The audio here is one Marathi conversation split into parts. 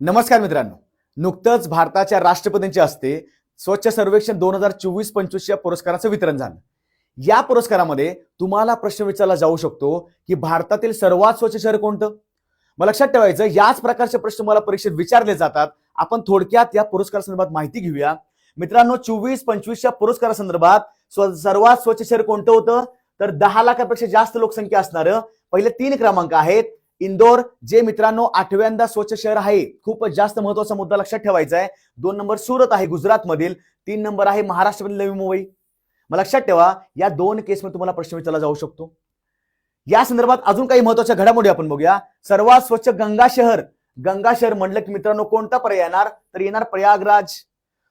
नमस्कार मित्रांनो. नुकतंच भारताच्या राष्ट्रपतींच्या हस्ते स्वच्छ सर्वेक्षण दोन हजार चोवीस पंचवीसच्या पुरस्काराचं वितरण झालं. या पुरस्कारामध्ये तुम्हाला प्रश्न विचारला जाऊ शकतो की भारतातील सर्वात स्वच्छ शहर कोणतं? मग लक्षात ठेवायचं याच प्रकारचे प्रश्न मला परीक्षेत विचारले जातात. आपण थोडक्यात या पुरस्कारासंदर्भात माहिती घेऊया. मित्रांनो चोवीस पंचवीसच्या पुरस्कारासंदर्भात संदर्भात सर्वात स्वच्छ शहर कोणतं होतं? तर दहा लाखापेक्षा जास्त लोकसंख्या असणारं पहिले तीन क्रमांक आहेत. इंदोर जे मित्रांनो आठव्यांदा स्वच्छ शहर आहे खूपच जास्त महत्त्वाचा मुद्दा लक्षात ठेवायचा आहे. दोन नंबर सुरत आहे गुजरात मधील तीन नंबर आहे महाराष्ट्रामधील नवी मुंबई. मग लक्षात ठेवा या दोन केसमध्ये तुम्हाला प्रश्न विचारला जाऊ शकतो. या संदर्भात अजून काही महत्त्वाच्या घडामोडी आपण बघूया. सर्वात स्वच्छ गंगा शहर. गंगा शहर म्हणलं की मित्रांनो कोणता पर्याय येणार? तर येणार प्रयागराज.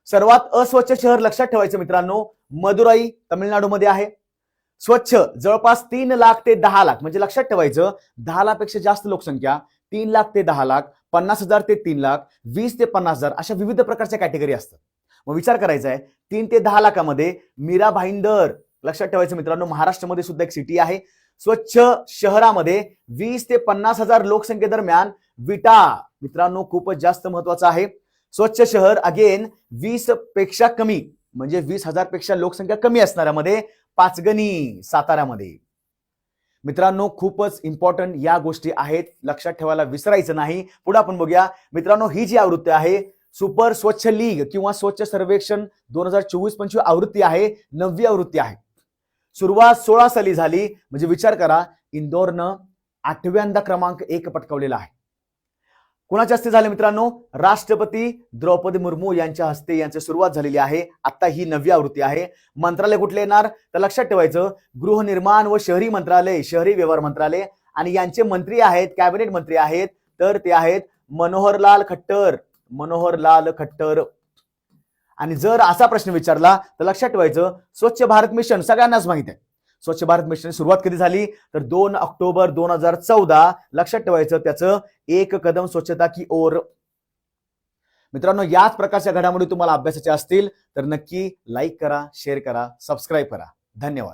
सर्वात अस्वच्छ शहर लक्षात ठेवायचं मित्रांनो मदुराई तामिळनाडूमध्ये आहे. स्वच्छ जवळपास तीन लाख ते दहा लाख म्हणजे लक्षात ठेवायचं दहा लाखपेक्षा जास्त लोकसंख्या तीन लाख ते दहा लाख पन्नास हजार ते तीन लाख वीस ते पन्नास हजार अशा विविध प्रकारच्या कॅटेगरी असतात. मग विचार करायचा आहे तीन ते दहा लाखामध्ये मीरा भाईंदर लक्षात ठेवायचं मित्रांनो महाराष्ट्रामध्ये सुद्धा एक सिटी आहे. स्वच्छ शहरामध्ये वीस ते पन्नास हजार लोकसंख्येदरम्यान विटा मित्रांनो खूपच जास्त महत्वाचं आहे. स्वच्छ शहर अगेन वीसपेक्षा कमी म्हणजे वीस हजारपेक्षा लोकसंख्या कमी असणाऱ्यामध्ये पाचगणी साताऱ्यामध्ये. मित्रांनो खूपच इम्पॉर्टंट या गोष्टी आहेत. लक्षात ठेवायला विसरायचं नाही. पुढे आपण बघूया. मित्रांनो ही जी आवृत्ती आहे सुपर स्वच्छ लीग किंवा स्वच्छ सर्वेक्षण दोन हजार चोवीस पंचवीस आवृत्ती आहे नववी आवृत्ती आहे. सुरुवात सोळा साली झाली. म्हणजे विचार करा इंदोरनं आठव्यांदा क्रमांक एक पटकावलेला आहे. कुणाच्या हस्ते झाले मित्रांनो? राष्ट्रपती द्रौपदी मुर्मू यांच्या हस्ते यांची सुरुवात झालेली आहे. आता ही नवी आवृत्ती आहे. मंत्रालय कुठले येणार? तर लक्षात ठेवायचं गृहनिर्माण व शहरी मंत्रालय शहरी व्यवहार मंत्रालय आणि यांचे मंत्री आहेत कॅबिनेट मंत्री आहेत तर ते आहेत मनोहरलाल खट्टर. मनोहरलाल खट्टर. आणि जर असा प्रश्न विचारला तर लक्षात ठेवायचं स्वच्छ भारत मिशन सगळ्यांनाच माहीत आहे. स्वच्छ भारत मिशन सुरुवात कधी झाली? तर दोन ऑक्टोबर दोन हजार चौदा. लक्षात ठेवायचं त्याचं एक कदम स्वच्छता की ओर. मित्रांनो याच प्रकारच्या घडामोडी तुम्हाला अभ्यासाच्या असतील. तर नक्की लाईक करा शेअर करा सबस्क्राईब करा. धन्यवाद.